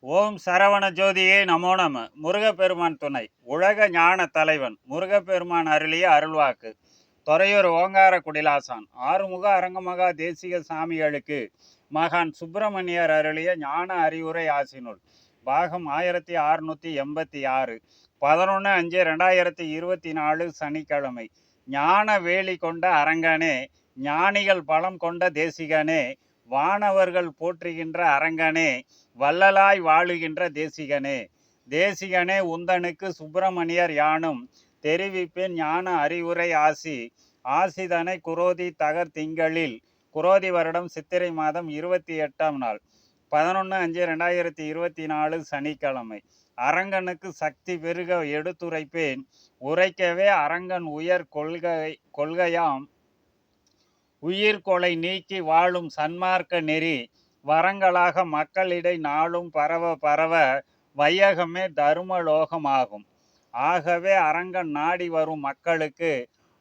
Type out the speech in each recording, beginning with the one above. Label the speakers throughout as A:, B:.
A: ஓம் சரவண ஜோதியே நமோ நம. முருகப்பெருமான் துணை. உலக ஞான தலைவன். முருகப்பெருமான் அருளிய அருள்வாக்கு. துறையூர் ஓங்கார குடிலாசான். ஆறுமுக அரங்கமகா தேசிக சாமிகளுக்கு மகான் சுப்பிரமணியர் அருளிய ஞான அறிவுரை ஆசினுள். பாகம் ஆயிரத்தி அறுநூத்தி எண்பத்தி ஆறு. பதினொன்று அஞ்சு ரெண்டாயிரத்தி இருபத்தி நாலு சனிக்கிழமை. ஞான வேலி கொண்ட அரங்கனே. ஞானிகள் பலம் கொண்ட தேசிகனே. வானவர்கள் போற்றுகின்ற அரங்கனே வள்ளலாய் வாழுகின்ற தேசிகனே. தேசிகனே உந்தனுக்கு சுப்பிரமணியர் யானும் தெரிவிப்பேன் ஞான அறிவுரை ஆசி. ஆசிதனை குரோதி தகர் திங்களில் குரோதி வருடம் சித்திரை மாதம் இருபத்தி எட்டாம் நாள் பதினொன்று அஞ்சு ரெண்டாயிரத்தி இருபத்தி நாலு சனிக்கிழமை. அரங்கனுக்கு சக்தி பெருக எடுத்துரைப்பேன். உரைக்கவே அரங்கன் உயர் கொள்கை கொள்கையாம் உயிர்கொலை நீக்கி வாழும் சன்மார்க்க நெறி வரங்களாக மக்களிடை நாளும் பரவ பரவ வையகமே தருமலோகமாகும். ஆகவே அரங்கன் நாடி வரும் மக்களுக்கு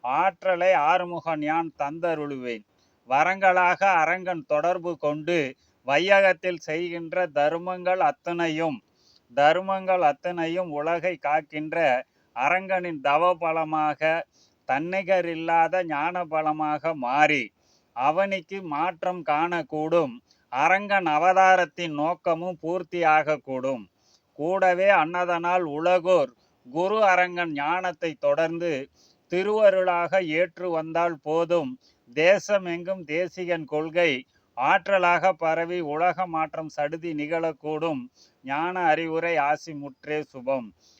A: ஆற்றலை ஆறுமுகன் யான் தந்தருளுவேன். வரங்களாக அரங்கன் தொடர்பு கொண்டு வையகத்தில் செய்கின்ற தருமங்கள் அத்தனையும் தருமங்கள் அத்தனையும் உலகை காக்கின்ற அரங்கனின் தவ பலமாக தன்னிகரில்லாத ஞான பலமாக மாறி அவனிக்கு மாற்றம் காணக்கூடும். அரங்கன் அவதாரத்தின் நோக்கமும் பூர்த்தியாகக்கூடும். கூடவே அன்னதனால் உலகோர் குரு அரங்கன் ஞானத்தை தொடர்ந்து திருவருளாக ஏற்று வந்தால் போதும். தேசமெங்கும் தேசிகன் கொள்கை ஆற்றலாக பரவி உலக மாற்றம் சடுதி நிகழக்கூடும். ஞான அறிவுரை ஆசி முற்றே சுபம்.